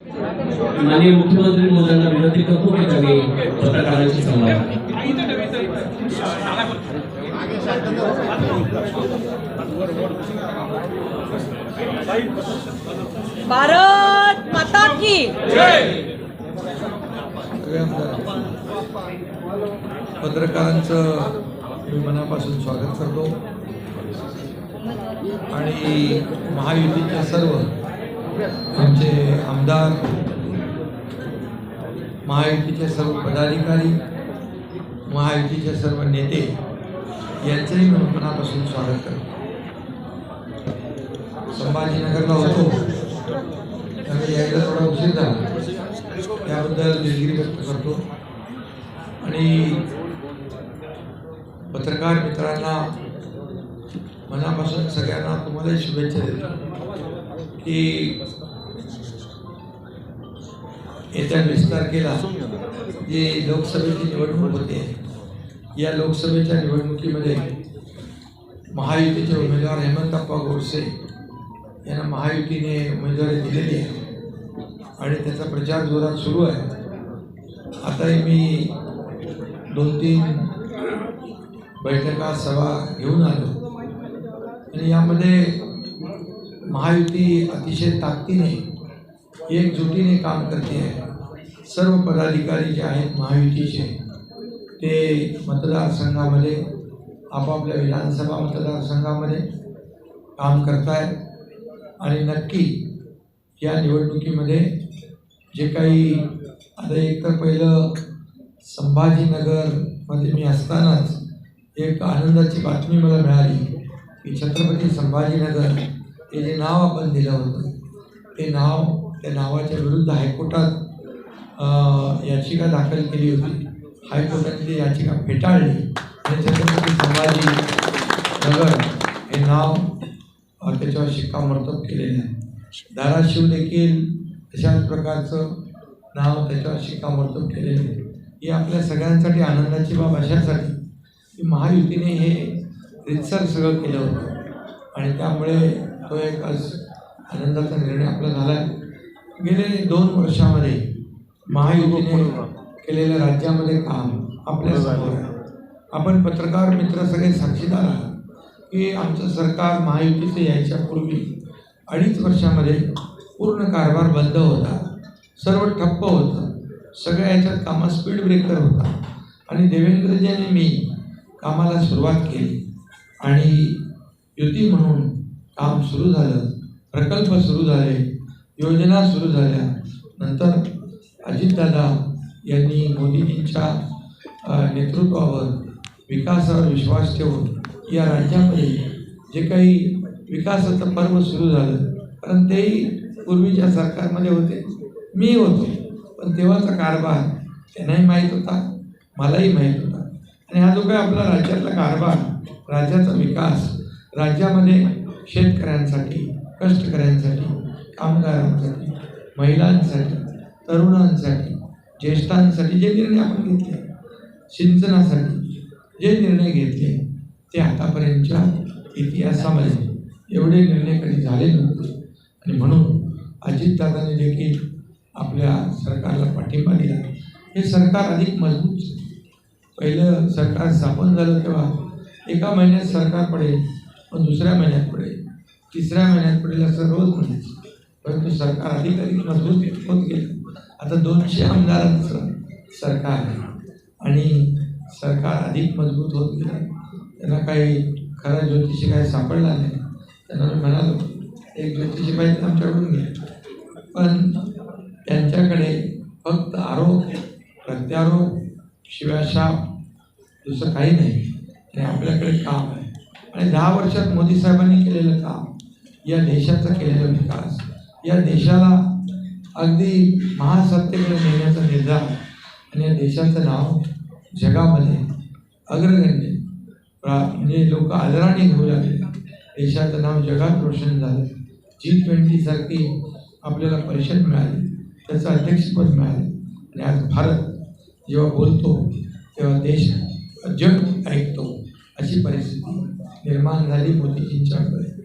माननीय मुख्यमंत्री महोदयांना विनंती करतो की त्यांनी पत्रकारांशी संवाद भारत माता की। पत्रकारांचं मी मनापासून स्वागत करतो. आणि महायुतीचे सर्व आमचे आमदार महायुतीचे सर्व पदाधिकारी महायुतीचे सर्व नेते यांचंही मी मनापासून स्वागत करतो. संभाजीनगरला होतो. त्यामुळे यायला थोडा उशीर झाला. त्याबद्दल दिलगिरी व्यक्त करतो. आणि पत्रकार मित्रांना मनापासून सगळ्यांना तुम्हालाही शुभेच्छा देतो. की याचा विस्तार केला जी लोकसभेची निवडणूक होते या लोकसभेच्या निवडणुकीमध्ये महायुतीचे उमेदवार हेमंतप्पा गोडसे यांना महायुतीने उमेदवारी दिलेली आहे आणि त्याचा प्रचार जोरात सुरू आहे आताही मी दोन तीन बैठका सभा घेऊन आलो आणि यामध्ये महायुती अतिशय ताकदीने एकजुटीने काम करते आहे. सर्व पदाधिकारी जे आहेत महायुतीचे ते मतदारसंघामध्ये आपापल्या विधानसभा मतदारसंघामध्ये काम करतायत आणि नक्की या निवडणुकीमध्ये जे काही आता एक तर पहिलं संभाजीनगरमध्ये मी असतानाच एक आनंदाची बातमी मला मिळाली की छत्रपती संभाजीनगर ते जे नाव आपण दिलं होतं. ते नाव त्या नावाच्या विरुद्ध हायकोर्टात याचिका दाखल केली होती. हायकोर्टाने ती याचिका फेटाळली. आणि छत्रपती संभाजी नगर हे नाव त्याच्यावर शिक्कामोर्तब केलेलं आहे. धाराशिव देखील तशाच प्रकारचं नाव त्याच्यावर शिक्कामोर्तब केलेलं आहे. ही आपल्या सगळ्यांसाठी आनंदाची बाब अशासाठी की महायुतीने हे रितसर सगळं केलं होतं. आणि त्यामुळे तो एक आज आनंदाचा निर्णय आपला झाला आहे गेले दोन वर्षामध्ये महायुतीने केलेलं राज्यामध्ये काम आपल्यासमोर आहे. आपण पत्रकार मित्र सगळे साक्षीदार आहात की आमचं सरकार महायुतीचे यायच्या पूर्वी अडीच वर्षामध्ये पूर्ण कारभार बंद होता. सर्व ठप्प होतं. सगळ्या याच्यात कामात स्पीड ब्रेकर होता. आणि देवेंद्रजी आणि मी कामाला सुरुवात केली. आणि युती म्हणून काम सुरू झालं. प्रकल्प सुरू झाले. योजना सुरू झाल्या. नंतर अजितदादा यांनी मोदीजींच्या नेतृत्वावर विकासावर विश्वास ठेवून या राज्यामध्ये जे काही विकासाचं पर्व सुरू झालं कारण तेही पूर्वीच्या सरकारमध्ये होते. मी होतो. पण तेव्हाचा कारभार त्यांनाही माहीत होता मलाही माहीत होता. आणि हा जो काही आपला राज्यातला कारभार राज्याचा विकास राज्यामध्ये शेतकऱ्यांसाठी कष्टकऱ्यांसाठी कामगारांसाठी महिलांसाठी तरुणांसाठी ज्येष्ठांसाठी जे निर्णय आपण घेतले सिंचनासाठी जे निर्णय घेतले ते आतापर्यंतच्या इतिहासामध्ये एवढे निर्णय कधी झाले नव्हते. आणि म्हणून अजितदादाने देखील आपल्या सरकारला पाठिंबा दिला. हे सरकार अधिक मजबूत पहिलं सरकार स्थापन झालं तेव्हा एका महिन्यात सरकार पडेल. पण दुसऱ्या महिन्यात पडेल तिसऱ्या महिन्यात पडेल असं रोज म्हणायचं. परंतु सरकार अधिक अधिक मजबूत होत गेलं. आता दोनशे आमदारांचं सरकार आहे. आणि सरकार अधिक मजबूत होत गेलं. त्यांना काही खरा ज्योतिषी काही सापडला नाही. त्यांना मी म्हणालो एक ज्योतिषी पाहिजे आमच्याकडून घ्या पण त्यांच्याकडे फक्त आरोप प्रत्यारोप शिवाशाप दुसरं काही नाही. आणि आपल्याकडे काम आहे. आणि दहा वर्षात मोदी साहेबांनी केलेलं काम या देशाचा केलेला विकास या देशाला अगदी महासत्तेकडे नेण्याचा निर्धार आणि या देशाचं नाव जगामध्ये अग्रगण्य प्रा म्हणजे लोक आदराने घेऊ लागले. देशाचं नाव जगात रोशन झालं. जी ट्वेंटीसारखी आपल्याला परिषद मिळाली. त्याचं अध्यक्षपद मिळालं. आणि आज भारत जेव्हा बोलतो तेव्हा देश जग ऐकतो अशी परिस्थिती. निर्माण झाली मोतीजींच्याकडे